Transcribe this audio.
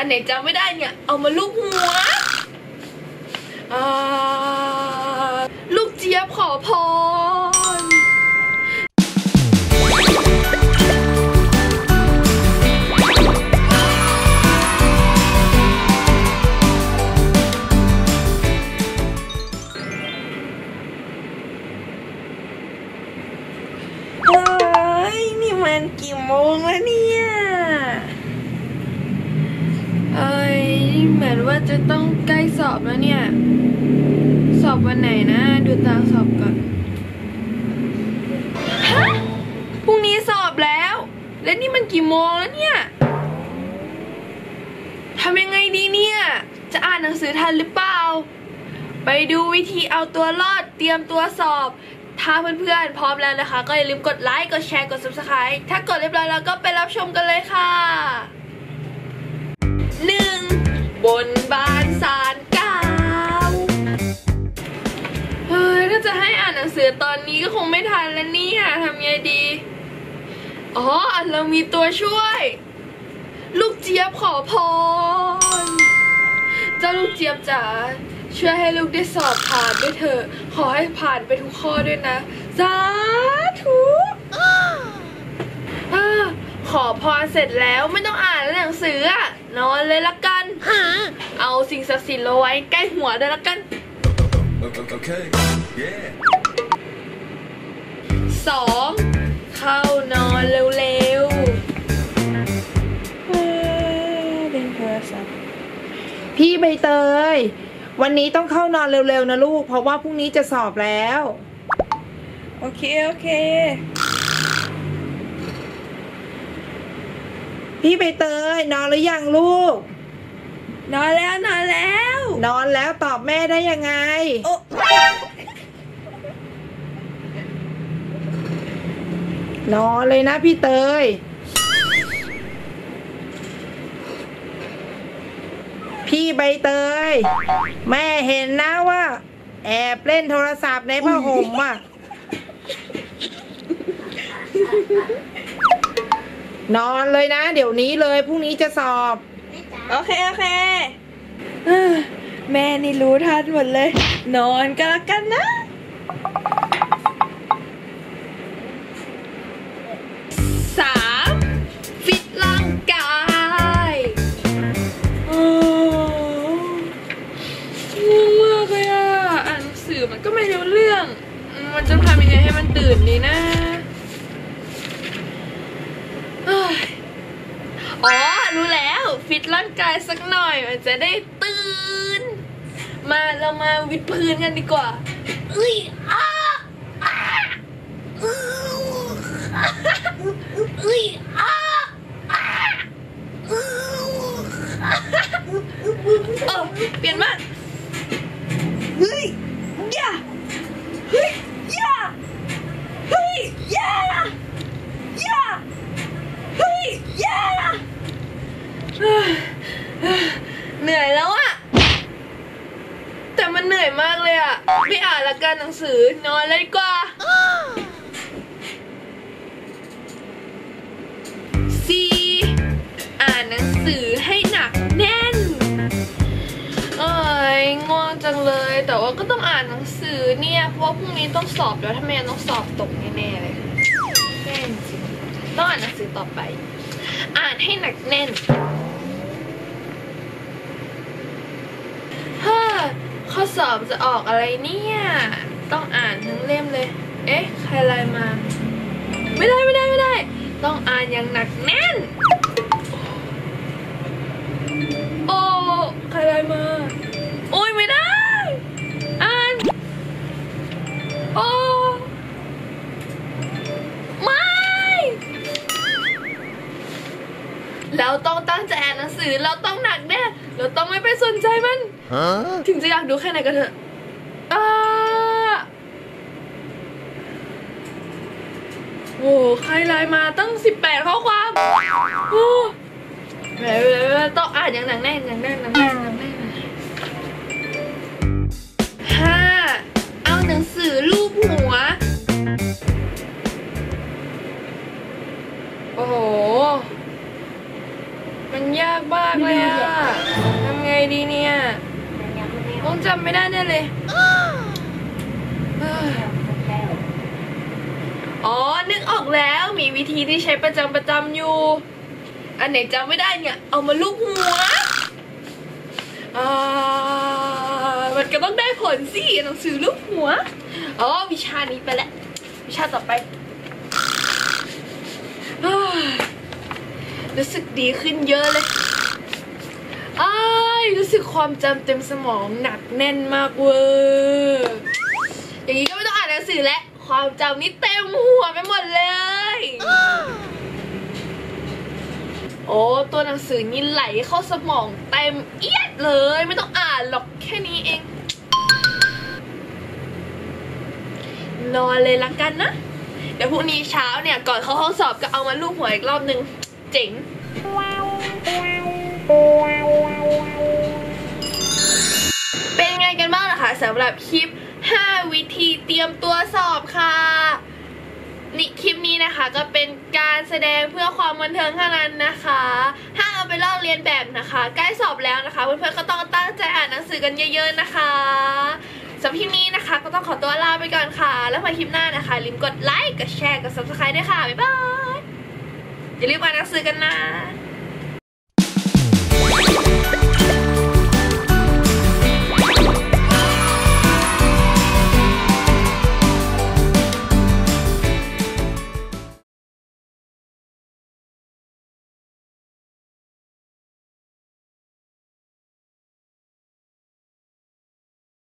อันไหนจำไม่ได้เนี่ย เอามาลูกหัวลูกเจี๊ยบขอพร เฮ้ย นี่มันกี่โมงแล้วเนี่ย เอ้ย เหมือน ว่าจะต้องใกล้สอบแล้วเนี่ย สอบวันไหนนะ ดูตารางสอบก่อน ฮะ พรุ่งนี้สอบแล้ว และนี่มันกี่โมงแล้วเนี่ย ทำยังไงดีเนี่ย จะอ่านหนังสือทันหรือเปล่า ไปดูวิธีเอาตัวรอดเตรียมตัวสอบ ถ้าเพื่อนๆพร้อมแล้วนะคะ ก็อย่าลืมกดไลค์ กดแชร์ กด subscribe ถ้ากดเรียบร้อยแล้วก็ไปรับชมกันเลยค่ะ บนบานสารกล่าวเฮ้ยถ้าจะให้อ่านหนังสือตอนนี้ก็คงไม่ทันแล้วเนี่ยทำไงดี อ๋อ เรามีตัวช่วย ลูกเจี๊ยบขอพร เจ้าลูกเจี๊ยบจ๋าช่วยให้ลูกได้สอบผ่านด้วยเถอะ ขอให้ผ่านไปทุกข้อด้วยนะสาธุขอพรเสร็จแล้วไม่ต้องอ่านหนังสืออะนอนเลยละกัน เอาสิ่งศักดิ์สิทธิ์เราไว้ใกล้หัวด้วยละกัน Okay. Yeah. สองเข้านอนเร็วๆเอ้ยเล่นโทรศัพท์พี่ใบเตย วันนี้ต้องเข้านอนเร็วๆนะลูก เพราะว่าพรุ่งนี้จะสอบแล้ว โอเค โอเค พี่ใบเตยนอนหรือยังลูก นอนแล้วนอนแล้ว นอนแล้วตอบแม่ได้ยังไง โอ้นอนเลยนะพี่เตย พี่ใบเตย แม่เห็นนะว่า แอบเล่นโทรศัพท์ในผ้าห่มอะ นอนเลยนะ เดี๋ยวนี้เลยพรุ่งนี้จะสอบ โอเค โอเคเอ้อแม่นี่รู้ทันหมดเลย นอนก็แล้วกันนะสามฟิตร่างกายโอ้ง่วงมากเลยอะ อ่านหนังสือมันก็ไม่รู้เรื่อง มันจะทำยังไงให้มันตื่นดีนะเอ้ย อ๋อ รู้แล้ว ฟิตร่างกายสักหน่อย มันจะได้ตื่น มาเรามาวิดพื้นกันดีกว่าเอ้ยอ้าอ้าเอ้ยอ้าอ้าอื้อเออเปลี่ยนมากเฮ้ยย่าเฮ้ยย่าเฮ้ยย่าย่าเฮ้ยย่า เหนื่อยแล้วอะแต่ มันเหนื่อยมากเลยอะไม่อ่านละกันหนังสือนอนเลยดีกว่าสี่อ่านหนังสือให้หนักแน่น เอ้ยง่วงจังเลย แต่ว่าก็ต้องอ่านหนังสือเนี่ย เพราะว่าพรุ่งนี้ต้องสอบแล้วถ้าไม่งั้นต้องสอบตกแน่ๆเลยแน่จริงต้องอ่านหนังสือต่อไป อ่านให้หนักแน่น เฮ้อข้อ สอบจะออกอะไรเนี่ย ต้องอ่านทั้งเล่มเลย เอ๊ะ ใครไลน์มา ไม่ได้ไม่ได้ไม่ได้ ต้องอ่านอย่างหนักแน่น โอ้ใครไลน์มา โอ้ยไม่ได้ อ่าน โอ้ไม่เราต้องตั้งใจอ่านหนังสือ เราต้องหนักแน่ เราต้องไม่ไปสนใจมัน ถึงจะอยากดูแค่ไหนก็เถอะอ่าโอ้ใครไลน์มาตั้ง 18 ข้อความโอ้แหมต้องอ่านอย่างหนังแน่นอย่างแน่นหนังแน่นหนังแน่นห้าเอาหนังสือรูปหัว โอ้โห มันยากมากเลยอะำไจำไม่ได้แน่เลยเอ้ยอ๋อ นึกออกแล้ว มีวิธีที่ใช้ประจำประจำอยู่ อันไหนจำไม่ได้เนี่ย เอามาลูกหัวมันก็ต้องได้ผลสิหนังสือลูกหัว อ๋อ วิชานี้ไปแล้ว วิชาต่อไป รู้สึกดีขึ้นเยอะเลย อ้ายรู้สึกความจำเต็มสมองหนักแน่นมากเวอร์อย่างนี้ก็ไม่ต้องอ่านหนังสือแล้วความจำนี่เต็มหัวไปหมดเลย โอ้ตัวหนังสือนี่ไหลเข้าสมองเต็มเอียดเลย ไม่ต้องอ่านหรอกแค่นี้เอง นอนเลยละกันนะ เดี๋ยวพรุ่งนี้เช้าเนี่ย ก่อนเข้าห้องสอบก็เอามาลูบหัวอีกรอบนึง เจ๋ง สำหรับคลิป 5 วิธีเตรียมตัวสอบค่ะนี่คลิปนี้นะคะก็เป็นการแสดงเพื่อความบันเทิงเท่านั้นนะคะห้ามเอาไปลอกเรียนแบบนะคะ ใกล้สอบแล้วนะคะเพื่อนๆก็ต้องตั้งใจอ่านหนังสือกันเยอะ ๆนะคะสำหรับคลิปนี้นะคะ ก็ต้องขอตัวลาไปก่อนค่ะ แล้วมาคลิปหน้านะคะลืมกดไลค์กดแชร์กด subscribe ด้วยค่ะบ๊ายบายอย่าลืมอ่านหนังสือกันนะ